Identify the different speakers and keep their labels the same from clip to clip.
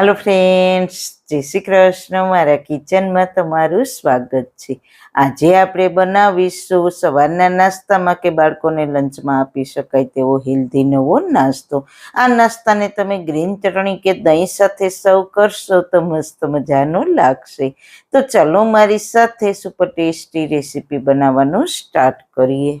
Speaker 1: હાલો friends જય શ્રી કૃષ્ણ. મારા કિચનમાં તમારું સ્વાગત છે. આજે આપણે બનાવીશું સવારના નાસ્તામાં કે બાળકોને લંચમાં આપી શકાય તેવો હેલ્ધી નવો નાસ્તો. આ નાસ્તાને તમે ગ્રીન ચટણી કે દહીં સાથે સર્વ કરશો તો મસ્ત મજાનું લાગશે. તો ચલો મારી સાથે સુપર ટેસ્ટી રેસીપી બનાવવાનું સ્ટાર્ટ કરીએ.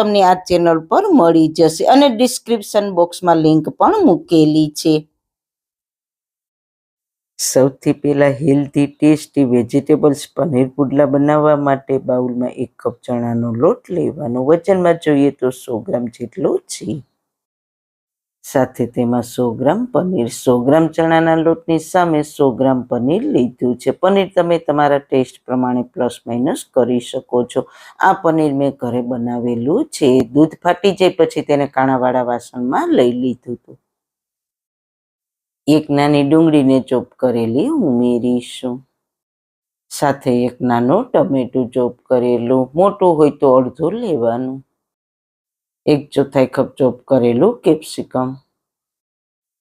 Speaker 1: તમને આ ચેનલ પર મળી જશે અને ડિસ્ક્રિપ્શન બોક્સમાં લિંક પણ મૂકેલી છે. સૌથી પહેલા હેલ્ધી ટેસ્ટી વેજીટેબલ્સ પનીર પુડલા બનાવવા માટે બાઉલમાં એક કપ ચણાનો લોટ લેવાનો. વજનમાં જોઈએ તો સો ગ્રામ જેટલો છે. સાથે તેમાં સો ગ્રામ પનીર, સો ગ્રામ ચણાના લોટની સામે સો ગ્રામ પનીર લીધું છે. પનીર તમે તમારા ટેસ્ટ પ્રમાણે પ્લસ માઇનસ કરી શકો છો. આ પનીર મેં ઘરે બનાવેલું છે. દૂધ ફાટી જાય પછી તેને કાણાવાળા વાસણમાં લઈ લીધું હતું. એક નાની ડુંગળીને ચોપ કરેલી ઉમેરીશું. સાથે એક નાનું ટમેટું ચોપ કરેલું. મોટું હોય તો અડધું લેવાનું. એક ચોથાઈ કપ ચોપ કરેલું કેપ્સિકમ.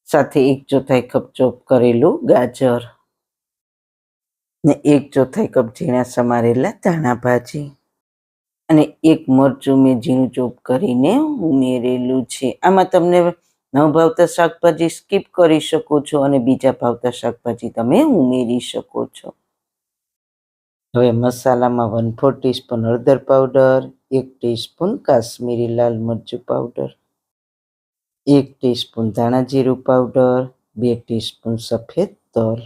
Speaker 1: સાથે એક ચોથાઈ કપ ચોપ કરેલું ગાજર. ને એક ચોથાઈ કપ ઝીણા સમારેલા ધાણા ભાજી. અને એક મરચું મેં ઝીણું ચોપ કરીને ઉમેરેલું છે. આમાં તમને ન ભાવતા શાકભાજી સ્કીપ કરી શકો છો અને બીજા ભાવતા શાકભાજી તમે ઉમેરી શકો છો. હવે મસાલામાં વન ફોર ટીસ્પૂન હળદર પાવડર એક ટીસ્પૂન કાશ્મીરી લાલ મરચું પાવડર એક ટીસ્પૂન ધાણા જીરું પાવડર બે ટીસ્પૂન સફેદ તલ,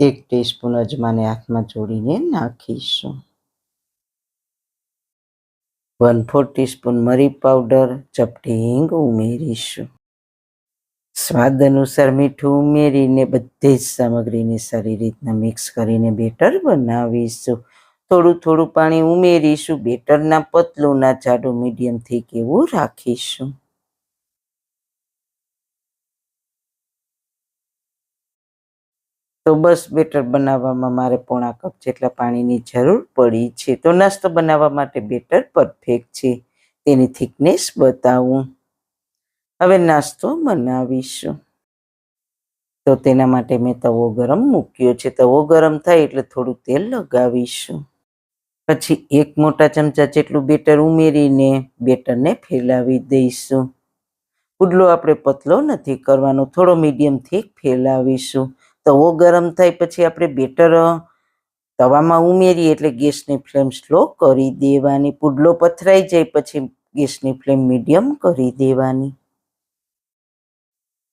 Speaker 1: એક ટીસ્પૂન અજમાને હાથમાં જોડીને નાખીશું. વન ફોર ટીસ્પૂન મરી પાવડર ચપટી હિંગ ઉમેરીશું. સ્વાદ અનુસાર મીઠું ઉમેરીને બધી જ સામગ્રીને સારી રીતના મિક્સ કરીને બેટર બનાવીશું. થોડું થોડું પાણી ઉમેરીશું, બેટરના પતલું ના જાડું મીડિયમ થઈ કેવું રાખીશું. તો બસ બેટર બનાવવામાં મારે પોણા કપ જેટલા પાણીની જરૂર પડી છે. તો નાસ્તો બનાવવા માટે બેટર પરફેક્ટ છે. તેની થિકનેસ બતાવું. હવે નાસ્તો બનાવીશું. તો તેના માટે મેં તવો ગરમ મૂક્યો છે. તવો ગરમ થાય એટલે થોડું તેલ લગાવીશું. પછી એક મોટા ચમચા જેટલું બેટર ઉમેરીને બેટરને ફેલાવી દઈશું. પુડલો આપણે પતલો નથી કરવાનો. થોડો મીડિયમ થીક ફેલાવીશું. તવો ગરમ થાય પછી આપણે બેટર તવામાં ઉમેરીએ એટલે ગેસની ફ્લેમ સ્લો કરી દેવાની. પુડલો પથરાઈ જાય પછી ગેસની ફ્લેમ મીડિયમ કરી દેવાની.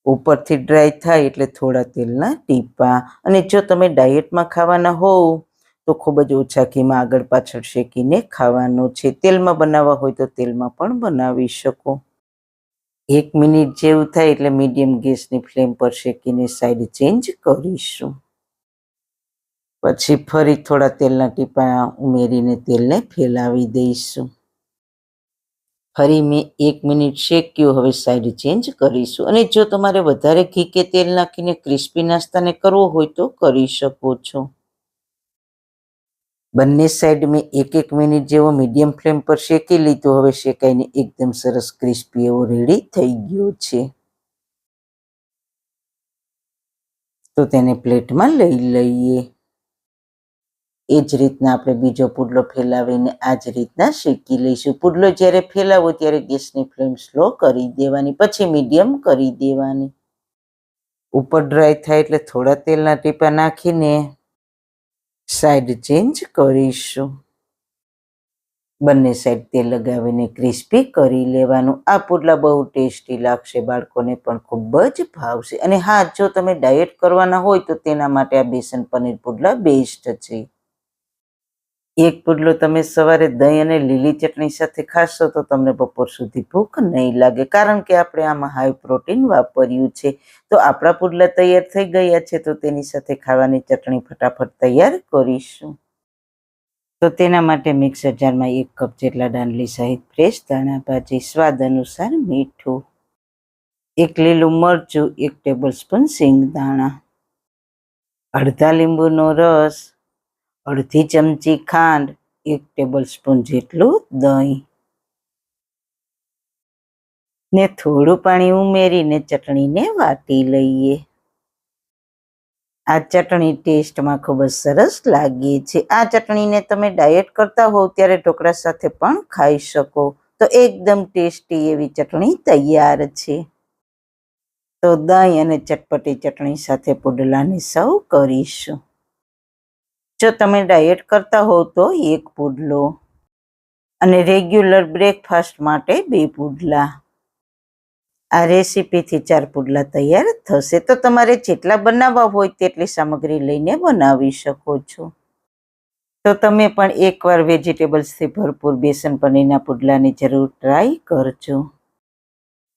Speaker 1: ઉપરથી ડ્રાય થાય એટલે થોડા તેલના ટીપા. અને જો તમે ડાયટમાં ખાવાના હોવ, તો ખૂબ જ ઓછા ઘીમાં આગળ પાછળ શેકીને ખાવાનો છે. તેલમાં બનાવવા હોય તો તેલમાં પણ બનાવી શકો. એક મિનિટ જેવું થાય એટલે મીડિયમ ગેસની ફ્લેમ પર શેકીને સાઈડ ચેન્જ કરીશું. પછી ફરી થોડા તેલના ટીપા ઉમેરીને તેલને ફેલાવી દઈશું. ફરી મેં એક મિનિટ શેક્યું હવે સાઈડ ચેન્જ કરીશું. અને જો તમારે વધારે ઘી કે તેલ નાખીને ક્રિસ્પી નાસ્તાને કરવો હોય તો કરી શકો છો. બંને સાઈડ મેં એક એક મિનિટ જેવો મીડિયમ ફ્લેમ પર શેકી લીધો. હવે શેકાઈને એકદમ સરસ ક્રિસ્પી એવો રેડી થઈ ગયો છે. તો તેને પ્લેટમાં લઈ લઈએ. એ જ રીતના આપણે બીજો પુડલો ફેલાવીને આ જ રીતના શેકી લઈશું. પુડલો જ્યારે ફેલાવો ત્યારે ગેસની ફ્લેમ સ્લો કરી દેવાની, પછી મીડિયમ કરી દેવાની. ઉપર ડ્રાય થાય એટલે થોડા તેલના ટીપા નાખીને સાઈડ ચેન્જ કરીશું. બંને સાઈડ તેલ લગાવીને ક્રિસ્પી કરી લેવાનું. આ પુડલા બહુ ટેસ્ટી લાગશે, બાળકોને પણ ખૂબ જ ભાવશે. અને હા, જો તમે ડાયટ કરવાના હોય તો તેના માટે આ બેસન પનીર પુડલા બેસ્ટ છે. એક પુડલો તમે સવારે દહીં અને લીલી ચટણી સાથે ખાશો તો તમને બપોર સુધી ભૂખ નહીં લાગે, કારણ કે આપણે આમાં હાઈ પ્રોટીન વાપર્યું છે. તો આપણા પુડલા તૈયાર થઈ ગયા છે, તો તેની સાથે ખાવાની ચટણી ફટાફટ તૈયાર કરીશું. તો તેના માટે મિક્સર જારમાં એક કપ જેટલા દાંડલી સહિત ફ્રેશ ધાણા ભાજી, સ્વાદ અનુસાર મીઠું, એક લીલું મરચું, એક ટેબલ સ્પૂન સિંગ દાણા, અડધા લીંબુનો રસ અડધી ચમચી ખાંડ, એક ટેબલ સ્પૂન જેટલું દહીં. ને થોડું પાણી ઉમેરીને ચટણીને વાટી લઈએ. આ ચટણી ટેસ્ટમાં ખૂબ જ સરસ લાગે છે. આ ચટણીને તમે ડાયટ કરતા હોવ ત્યારે ઢોકળા સાથે પણ ખાઈ શકો. તો એકદમ ટેસ્ટી એવી ચટણી તૈયાર છે. તો દહીં અને ચટપટી ચટણી સાથે પુડલાને સર્વ કરીશું. જો તમે ડાયટ કરતા હોવ તો એક પુડલો અને રેગ્યુલર બ્રેકફાસ્ટ માટે બે પુડલા. આ રેસીપીથી ચાર પુડલા તૈયાર થશે. તો તમારે જેટલા બનાવવા હોય તેટલી સામગ્રી લઈને બનાવી શકો છો. તો તમે પણ એકવાર વેજીટેબલ્સથી ભરપૂર બેસન પનીરના પુડલાની જરૂર ટ્રાય કરજો.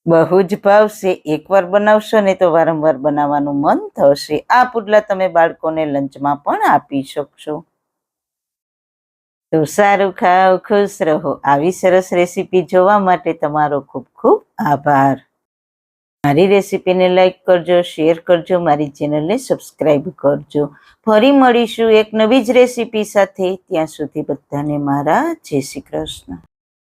Speaker 1: બહુ જ ભાવશે. એકવાર બનાવશો ને તો વારંવાર બનાવવાનું મન થશે. આ પુડલા તમે બાળકોને લંચમાં પણ આપી શકશો. તો સારું ખાઓ, ખુશ રહો. આવી સરસ રેસીપી જોવા માટે તમારો ખૂબ ખૂબ આભાર. મારી રેસીપીને લાઈક કરજો, શેર કરજો, મારી ચેનલને સબસ્ક્રાઈબ કરજો. ફરી મળીશું એક નવી જ રેસીપી સાથે. ત્યાં સુધી બધાને મારા જય શ્રી કૃષ્ણ.